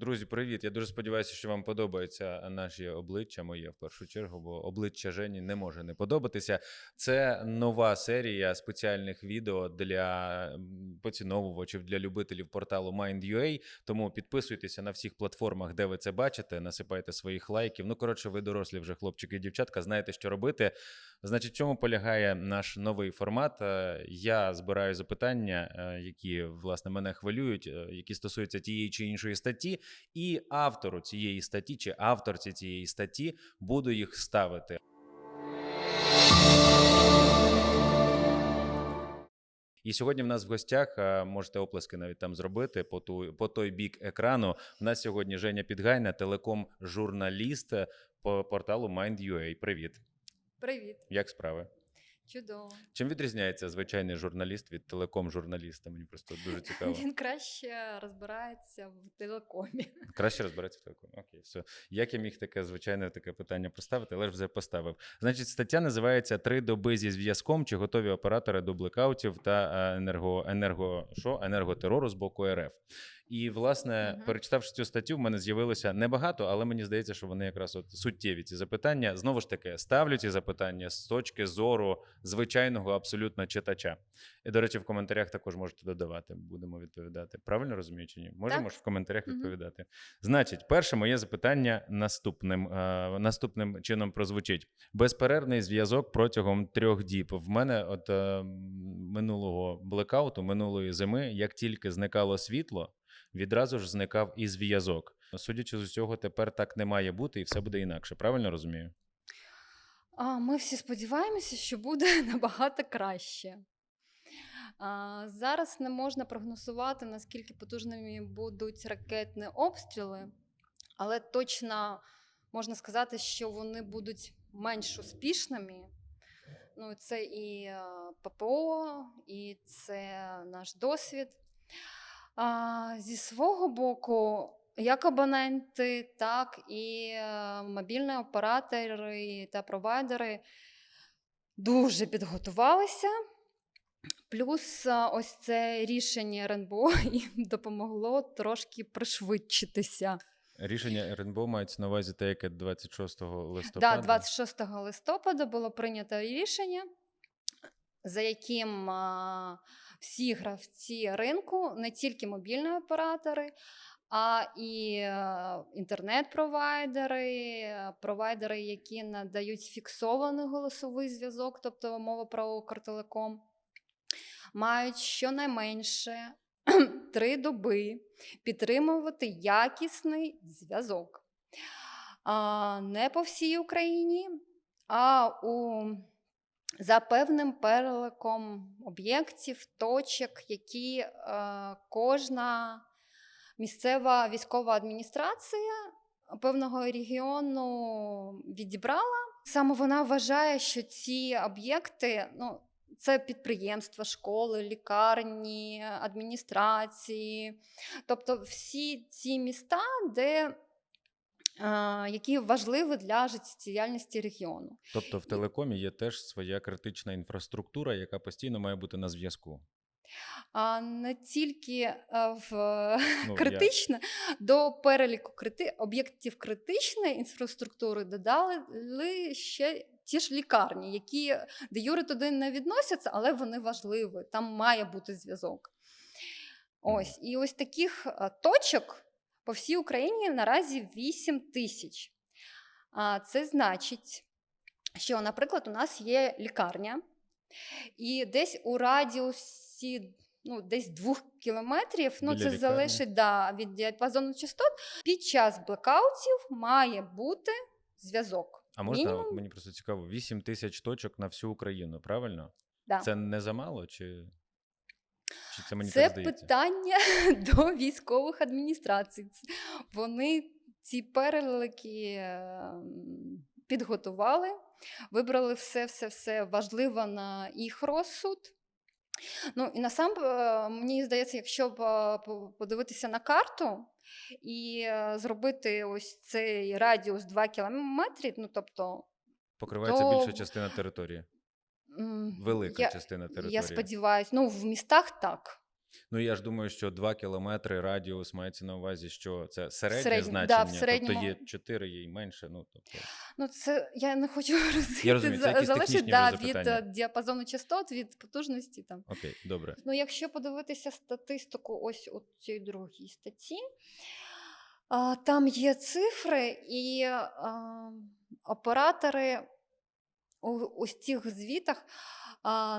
Друзі, привіт! Я дуже сподіваюся, що вам подобаються наші обличчя, моє в першу чергу, бо обличчя Жені не може не подобатися. Це нова серія спеціальних відео для поціновувачів, для любителів порталу Mind.ua. Тому підписуйтеся на всіх платформах, де ви це бачите. Насипайте своїх лайків. Ну, коротше, ви дорослі вже хлопчики і дівчатка, знаєте, що робити. Значить, в чому полягає наш новий формат? Е, Я збираю запитання, е, які власне мене хвилюють, е, які стосуються тієї чи іншої статті, і автору цієї статті чи авторці цієї статті буду їх ставити. І сьогодні в нас в гостях е, можете оплески навіть там зробити по ту по той бік екрану. У нас сьогодні Женя Підгайна, телеком-журналіст е, по порталу Mind.ua. Привіт, Привіт, як справи? Чудово. Чим відрізняється звичайний журналіст від телеком-журналіста? Мені просто дуже цікаво. Він краще розбирається в телекомі. Краще розбиратися в телекомі. Окей, все. Як я міг таке звичайне таке питання поставити, але ж вже поставив. Значить, стаття називається Три доби зі зв'язком. Чи готові оператори до блекаутів та е, енерго, енерго, що? енерготерору з боку РФ? І, власне, Мгм. перечитавши цю статтю, в мене з'явилося небагато, але мені здається, що вони якраз от суттєві ці запитання. Знову ж таки, ставлю ці запитання з точки зору звичайного абсолютно читача. І, до речі, в коментарях також можете додавати. Будемо відповідати. Правильно розумію чи ні? Можемо Так. ж в коментарях відповідати. Значить, перше моє запитання наступним, е, наступним чином прозвучить: безперервний зв'язок протягом трьох діб. В мене, от е, минулого блекауту, минулої зими, як тільки зникало світло, відразу ж зникав і зв'язок. Судячи з усього, тепер так не має бути, і все буде інакше. Правильно розумію? А ми всі сподіваємося, що буде набагато краще. А, зараз не можна прогнозувати, наскільки потужними будуть ракетні обстріли, але точно можна сказати, що вони будуть менш успішними. Ну, це і е, ППО, і це наш досвід. А, зі свого боку, як абоненти, так і е, мобільні оператори та провайдери дуже підготувалися. Плюс е, ось це рішення РНБО їм допомогло трошки пришвидшитися. Рішення РНБО мається на увазі те, яке 26 листопада. Да, 26 листопада було прийнято рішення, за яким всі гравці ринку, не тільки мобільні оператори, а і е, інтернет-провайдери, провайдери, які надають фіксований голосовий зв'язок, тобто мова про Укртелеком, мають щонайменше три доби підтримувати якісний зв'язок. Не по всій Україні, а у за певним переликом об'єктів, точок, які е, кожна місцева військова адміністрація певного регіону відібрала. Саме вона вважає, що ці об'єкти, ну, це підприємства, школи, лікарні, адміністрації, тобто всі ці міста, де які важливі для життєдіяльності регіону. Тобто в телекомі є теж своя критична інфраструктура, яка постійно має бути на зв'язку. А не тільки е, в Ну, я- до переліку крити... об'єктів критичної інфраструктури додали ще ті ж лікарні, які де юри туди не відносяться, але вони важливі. Там має бути зв'язок. Ось, і ось таких е, точок по всій Україні наразі 8 тисяч. Це значить, що, наприклад, у нас є лікарня, і десь у радіусі ну, десь двох кілометрів, ну Біля це лікарні. залежить да, від діапазону частот. Під час блекаутів має бути зв'язок. А можна, Мінімум? мені просто цікаво, 8 тисяч точок на всю Україну, правильно? Да. Це не замало, чи, чи це мені Це так здається? питання до військових адміністрацій. Вони ці перелики ем, підготували, вибрали все, все, все важливе на їх розсуд. Ну і насам е, мені здається, якщо е, по- подивитися на карту і е, зробити ось цей радіус 2 кілометри, ну тобто Покривається то- більша частина території. Велика я, частина території. я сподіваюся, ну в містах так. Ну я ж думаю, що 2 кілометри радіус мається на увазі, що це середнє Середнє, да, в середньому. тобто є 4, є й менше. Ну, тобто, Ну, це я не хочу розуміти. Я розумію, це залежить да, від е, діапазону частот, від потужності там. окей, добре. Ну, якщо подивитися статистику ось у цій другій статті, там є цифри, і а, оператори ось цих звітах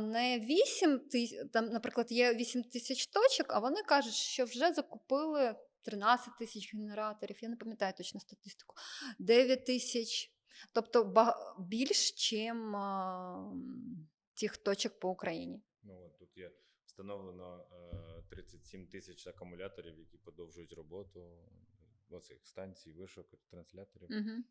не 8 тисяч, там, наприклад, є 8 тисяч точок, а вони кажуть, що вже закупили 13 тисяч генераторів, я не пам'ятаю точно статистику, 9 тисяч. Тобто більш, ніж тих точок по Україні. Ну от тут є встановлено е, 37 тисяч акумуляторів, які подовжують роботу оцих станцій, вишок, трансляторів. Угу.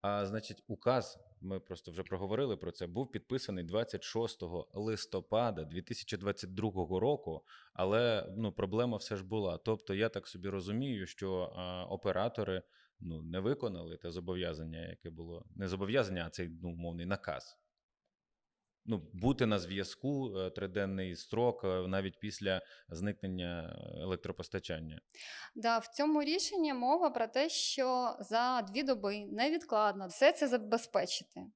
А значить, указ, ми просто вже проговорили про це, був підписаний 26 листопада 2022 року, але ну, проблема все ж була. Тобто, я так собі розумію, що а, оператори ну, не виконали те зобов'язання, яке було. Не зобов'язання, а цей ну, умовний наказ. Ну, бути на зв'язку е, триденний строк е, навіть після зникнення е, електропостачання. Да, в цьому рішенні мова про те, що за дві доби невідкладно все це забезпечити.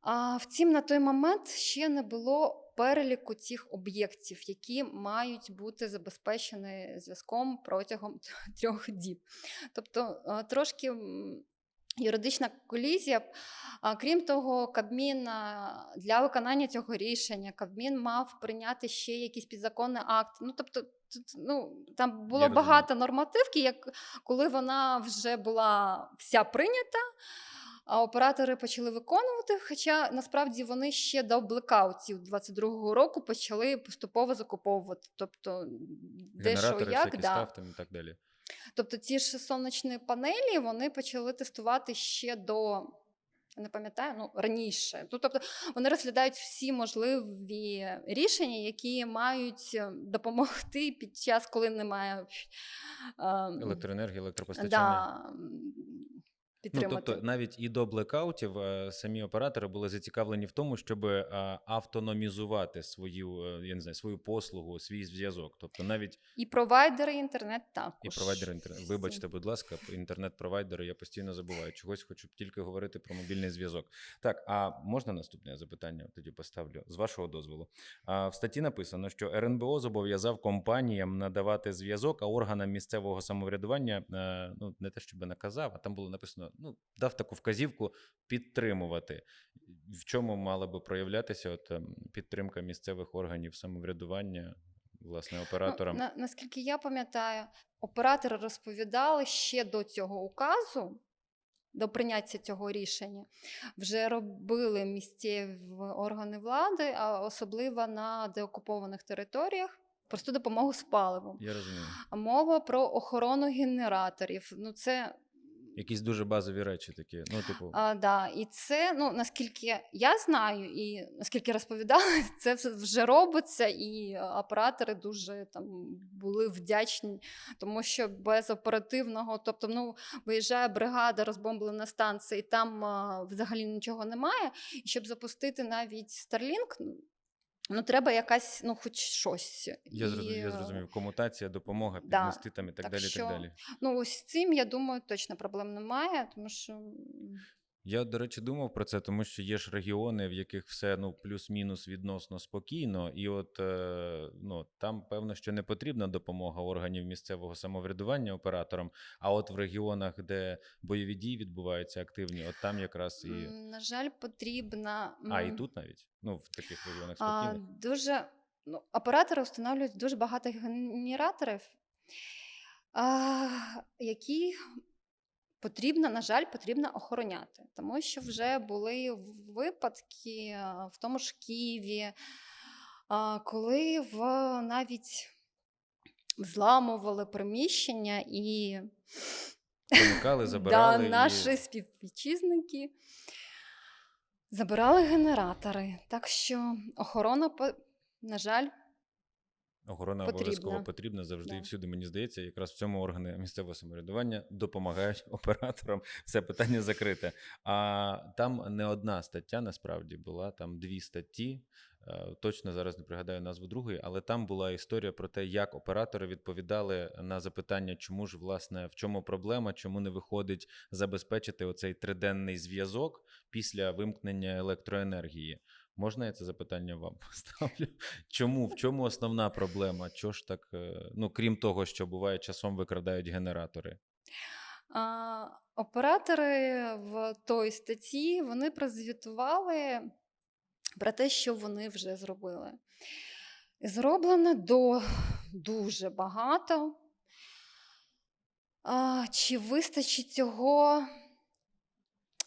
А втім, на той момент ще не було переліку цих об'єктів, які мають бути забезпечені зв'язком протягом трьох діб. Тобто трошки юридична колізія. Крім того, Кабмін для виконання цього рішення Кабмін мав прийняти ще якийсь підзаконний акт. Ну тобто, тут, ну там було розумію. багато нормативки, як коли вона вже була вся прийнята. А оператори почали виконувати, хоча насправді вони ще до блекаутів 22-го року почали поступово закуповувати. Тобто, де що як, да. став там і так далі. Тобто ці ж сонячні панелі вони почали тестувати ще до. Не пам'ятаю, ну раніше. Тобто вони розглядають всі можливі рішення, які мають е, допомогти під час, коли немає е, електроенергії, електропостачання. да, м, Ну, тобто навіть і до блекаутів е, самі оператори були зацікавлені в тому, щоб е, автономізувати свою, е, я не знаю, свою послугу, свій зв'язок. Тобто навіть І провайдери інтернет також. і провайдери інтернет. Вибачте, будь ласка, інтернет-провайдери, я постійно забуваю. Чогось хочу тільки говорити про мобільний зв'язок. Так, а можна наступне запитання? Тоді поставлю з вашого дозволу. В статті написано, що РНБО зобов'язав компаніям надавати зв'язок, а органам місцевого самоврядування ну не те, щоб наказав, а там було написано: ну дав таку вказівку підтримувати. В чому мала би проявлятися от ем, підтримка місцевих органів самоврядування, власне, операторам? Ну, на, наскільки я пам'ятаю, оператори розповідали ще до цього указу, до прийняття цього рішення, вже робили місцеві органи влади, а особливо на деокупованих територіях. Просту допомогу з паливом. Я розумію. Мова про охорону генераторів. Ну, це Якісь дуже базові речі такі. Ну, типу, А, да, і це, ну наскільки я знаю, і наскільки розповідали, це вже робиться, і е, оператори дуже там були вдячні, тому що без оперативного, тобто, ну виїжджає бригада, розбомблена станція, і там а, взагалі нічого немає. І щоб запустити навіть Starlink, ну, треба якась, ну, хоч щось. я, зрозумів, І, я е, зрозумів. Комутація, допомога, да, піднести там і так, так далі. що- так далі. Ну, ось з цим, я думаю, точно проблем немає, тому що. Я, до речі, думав про це, тому що є ж регіони, в яких все ну плюс-мінус відносно спокійно, і от е, ну там певно, що не потрібна допомога органів місцевого самоврядування операторам. А от в регіонах, де бойові дії відбуваються активні, от там якраз і На жаль, потрібна. а і тут навіть ну в таких регіонах А, спокійно. дуже ну, оператори встановлюють дуже багато генераторів, а, які потрібно, на жаль, потрібно охороняти. Тому що вже були випадки в тому ж Києві, а, коли в навіть зламували приміщення і Проникали, забирали да, і- наші співвітчизники забирали генератори. Так що охорона, на жаль, Охорона Потрібна. обов'язково потрібна завжди Да. і всюди. Мені здається, якраз в цьому органи місцевого самоврядування допомагають операторам. Все питання закрите. А там не одна стаття насправді була, там дві статті. Е, Точно зараз не пригадаю назву другої, але там була історія про те, як оператори відповідали на запитання, чому ж власне в чому проблема, чому не виходить забезпечити оцей триденний зв'язок після вимкнення електроенергії. Можна я це запитання вам поставлю? Чому? В чому основна проблема? Чого ж так? е, Ну крім того, що буває часом викрадають генератори. А, оператори в той статті вони прозвітували про те, що вони вже зробили. Зроблено до дуже багато. А, чи вистачить цього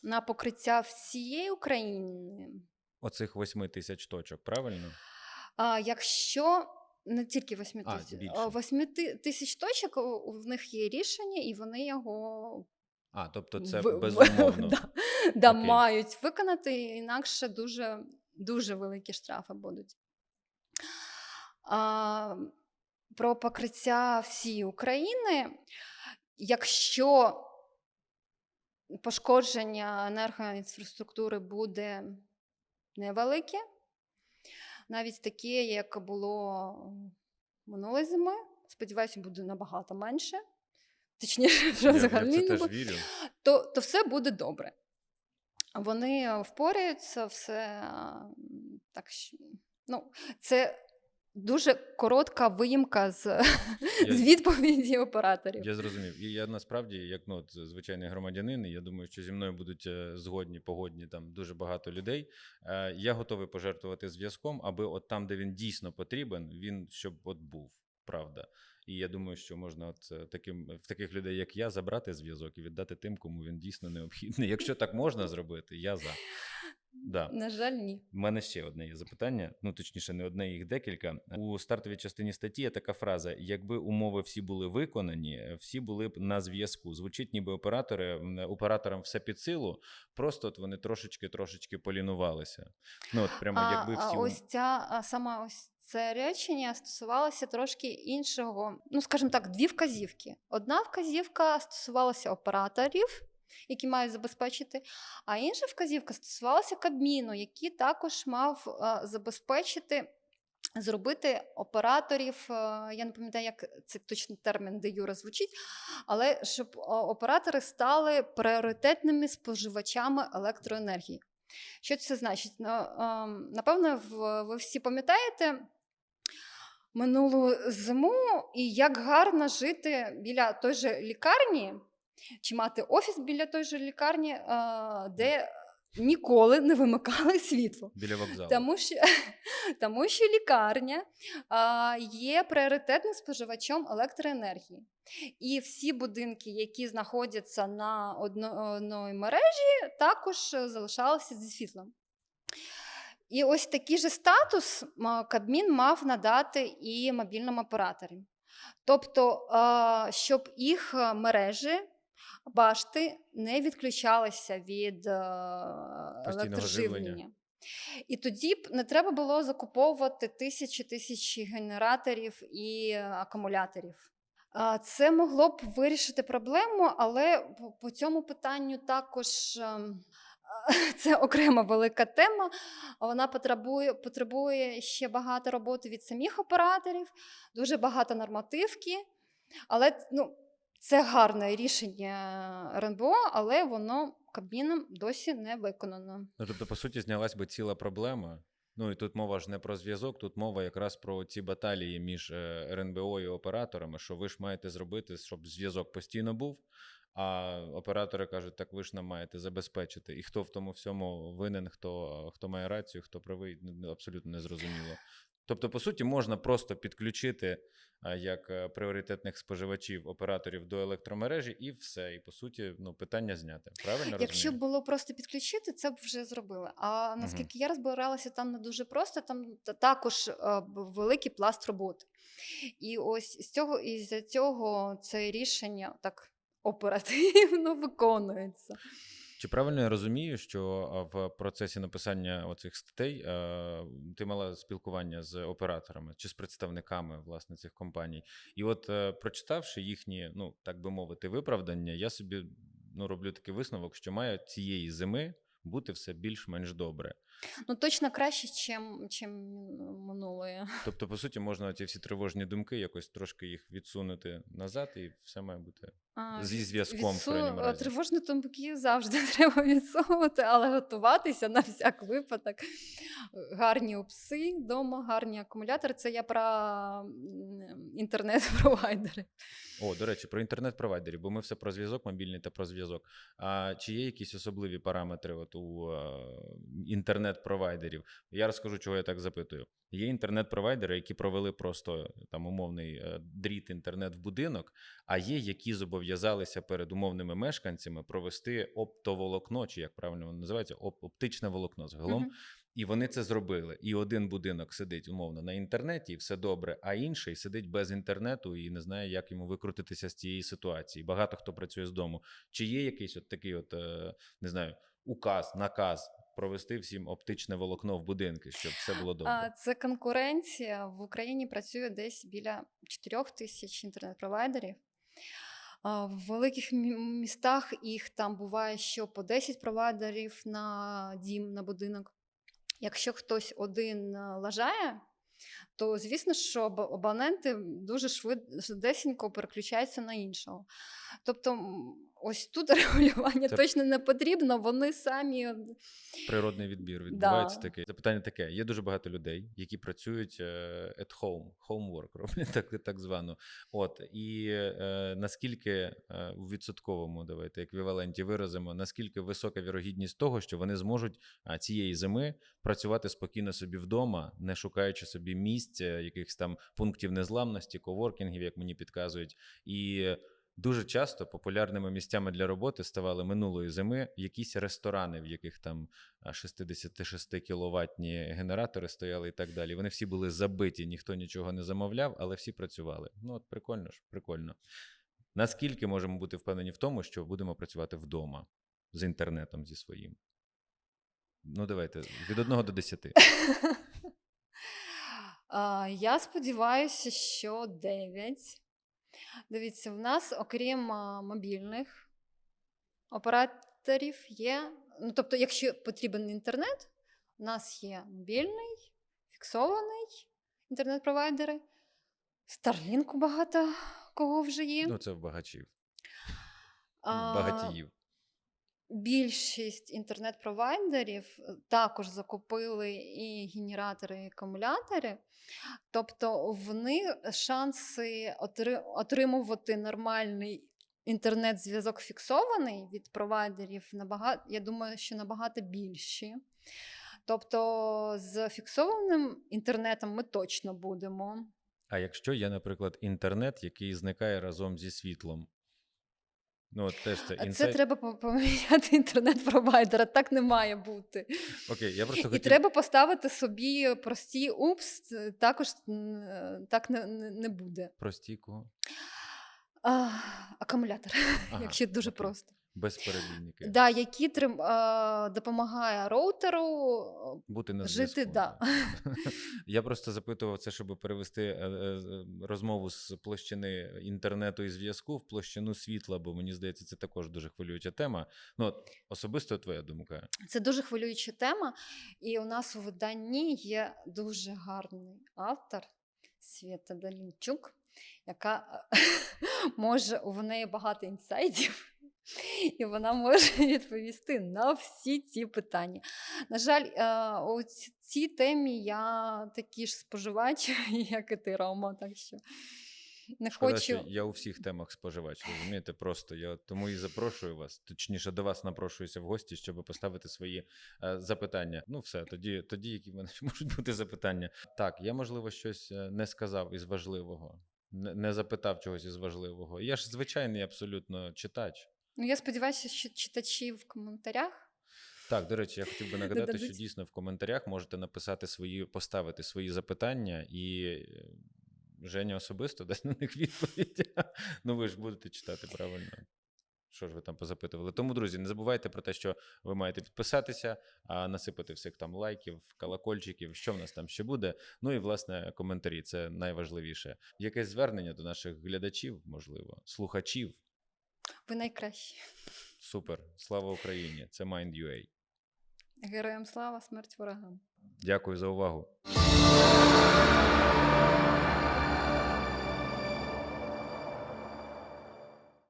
на покриття всієї України? Оцих восьми тисяч точок, правильно? А, якщо не тільки 8 А, тисяч, більше. а, 8 ти- тисяч точок, в них є рішення, і вони його А, тобто це в- безумовно. да, да, мають виконати, інакше дуже, дуже великі штрафи будуть. А, про покриття всієї України. Якщо пошкодження енергоінфраструктури буде невелике, навіть таке, як було минулої зими, сподіваюся, буде набагато менше. Точніше, що Я, взагалі не буде то, то все буде добре. Вони впораються, все так. Ну, це дуже коротка виїмка з, з відповіді операторів. Я зрозумів. І я насправді, як ну, от, звичайний громадянин, і я думаю, що зі мною будуть е, згодні, погодні там дуже багато людей. Е, Я готовий пожертвувати зв'язком, аби от там, де він дійсно потрібен, він щоб от був. Правда. І я думаю, що можна от е, таким в таких людей, як я, забрати зв'язок і віддати тим, кому він дійсно необхідний. Якщо так можна зробити, я за. Да. На жаль, ні. У мене ще одне є запитання, ну точніше, не одне, їх декілька. У стартовій частині статті є така фраза: якби умови всі були виконані, всі були б на зв'язку. Звучить, ніби оператори операторам все під силу, просто от вони трошечки трошечки полінувалися. Ну от прямо А, якби а ось ця а саме ось це речення стосувалося трошки іншого. Ну, скажімо так, дві вказівки. Одна вказівка стосувалася операторів. Які мають забезпечити, а інша вказівка стосувалася Кабміну, який також мав забезпечити, зробити операторів. я не пам'ятаю, як це точний термін де Юра звучить, але щоб оператори стали пріоритетними споживачами електроенергії. Що це значить? Ну, ем, Напевно, ви всі пам'ятаєте минулу зиму і як гарно жити біля той же лікарні, чи мати офіс біля той же лікарні, е, де ніколи не вимикали світло. біля вокзалу. Тому що, тому що лікарня є пріоритетним споживачом електроенергії. І всі будинки, які знаходяться на одної мережі, також е, залишалися зі світлом. І ось такий же статус Кабмін мав надати і мобільним операторам. Тобто, щоб їх е, мережі, башти не відключалися від е, електроживлення. І тоді б не треба було закуповувати тисячі тисячі генераторів і акумуляторів. Це могло б вирішити проблему, але по- по цьому питанню також ем, це окрема велика тема. Вона потребує, потребує ще багато роботи від самих операторів, дуже багато нормативки. Але ну, це гарне рішення РНБО, але воно Кабміном досі не виконано. Ну, тобто, по суті, знялась би ціла проблема. Ну і тут мова ж не про зв'язок, тут мова якраз про ці баталії між е, РНБО і операторами, що ви ж маєте зробити, щоб зв'язок постійно був. А оператори кажуть, так ви ж нам маєте забезпечити. І хто в тому всьому винен, хто, хто має рацію, хто правий, абсолютно не зрозуміло. Тобто, по суті, можна просто підключити як е, пріоритетних споживачів операторів до електромережі, і все. І по суті, ну питання зняте. Правильно Якщо б було просто підключити, це б вже зробили. А наскільки я розбиралася, там не дуже просто, там також е, великий пласт роботи. І ось з цього і за цього це рішення так оперативно виконується. Чи правильно я розумію, що в процесі написання оцих статей ти мала спілкування з операторами чи з представниками власне цих компаній? І от е, прочитавши їхні, ну так би мовити, виправдання, я собі ну роблю такий висновок, що має цієї зими бути все більш-менш добре. Ну точно краще, чим, чим минулої. Тобто, по суті, можна ті всі тривожні думки якось трошки їх відсунути назад, і все має бути А, зі зв'язком, відсу- разі. Тривожні думки завжди треба відсовувати, але готуватися на всяк випадок. Гарні пси вдома, гарні акумулятори. Це я про інтернет-провайдери. О, до речі, про інтернет-провайдерів, бо ми все про зв'язок, мобільний та про зв'язок. А чи є якісь особливі параметри от у е, інтернет-провайдерів? Я розкажу, чого я так запитую. Є інтернет-провайдери, які провели просто там умовний е, дріт інтернет в будинок, а є, які зобов'язалися перед умовними мешканцями провести оптоволокно, чи як правильно воно називається, оп- оптичне волокно загалом. Мгм. І вони це зробили. І один будинок сидить умовно на інтернеті, і все добре, а інший сидить без інтернету і не знає, як йому викрутитися з цієї ситуації. Багато хто працює з дому. Чи є якийсь от такий, от е, не знаю, указ, наказ провести всім оптичне волокно в будинки, щоб все було добре? Це конкуренція. В Україні працює десь біля 4 тисяч інтернет-провайдерів. В великих містах їх там буває, що по 10 провайдерів на дім, на будинок. Якщо хтось один е, лажає, то звісно, що абоненти дуже швид- швидесенько переключаються на іншого. Тобто, ось тут регулювання Це- точно не потрібно, вони самі Природний відбір відбувається Да. таке. Запитання таке: є дуже багато людей, які працюють е, at home, homework роблять так, так звано. От і е, наскільки е, у відсотковому давайте еквіваленті виразимо, наскільки висока вірогідність того, що вони зможуть цієї зими працювати спокійно собі вдома, не шукаючи собі місць, е, якихось там пунктів незламності, коворкінгів, як мені підказують, і. Дуже часто популярними місцями для роботи ставали минулої зими якісь ресторани, в яких там 66 кіловатні генератори стояли і так далі. Вони всі були забиті, ніхто нічого не замовляв, але всі працювали. Ну от прикольно ж, прикольно. Наскільки можемо бути впевнені в тому, що будемо працювати вдома з інтернетом зі своїм? Ну, давайте від 1 до 10. Я сподіваюся, що 9. Дивіться, в нас, окрім мобільних операторів, є. Ну, тобто, якщо потрібен інтернет, у нас є мобільний, фіксований інтернет-провайдери. Старлінку багато кого вже є. Ну, це в багачів, багатіїв. Більшість інтернет-провайдерів е, також закупили і генератори, і акумулятори. Тобто в них шанси отримувати нормальний інтернет-зв'язок фіксований від провайдерів набагато, я думаю, що набагато більші. Тобто з фіксованим інтернетом ми точно будемо. А якщо є, наприклад, інтернет, який зникає разом зі світлом. Ну, теж це інсайт. Це треба поміняти інтернет-провайдера. Так не має бути. Окей, я просто І треба поставити собі прості упс, також е, так не, не буде. Прості кого? А, акумулятор, Ага, якщо дуже окей. просто. Без перебійники. Да, який трим, а, допомагає роутеру. Бути на Жити, зв'язку. да. Я просто запитував це, щоб перевести е, е, розмову з площини інтернету і зв'язку в площину світла, бо мені здається, це також дуже хвилююча тема. Ну, особисто твоя думка. Це дуже хвилююча тема. І у нас у виданні є дуже гарний автор Свята Далінчук, яка е, може в неї багато інсайдів. І вона може відповісти на всі ці питання. На жаль, е, у цій темі я такий ж споживач, як і ти, Рома. Так що не Шкода, хочу. що я у всіх темах споживач, розумієте? Просто я тому і запрошую вас, точніше, до вас напрошуюся в гості, щоб поставити свої е, запитання. Ну, все, тоді, тоді, які в мене можуть бути запитання. Так, я, можливо, щось е, не сказав із важливого, не, не запитав чогось із важливого. Я ж звичайний абсолютно читач. Ну, я сподіваюся, що читачі в коментарях Так, до речі, я хотів би нагадати, що дійсно в коментарях можете написати свої, поставити свої запитання, і е, Женя особисто дасть на них відповідь. Ну, ви ж будете читати правильно. Що ж ви там позапитували? Тому, друзі, не забувайте про те, що ви маєте підписатися, а насипати всіх там лайків, колокольчиків, що в нас там ще буде. Ну і власне коментарі це найважливіше. Якесь звернення до наших глядачів, можливо, слухачів. Ви найкращі. Супер, слава Україні! Це Mind.ua. Героям слава, смерть ворогам. Дякую за увагу.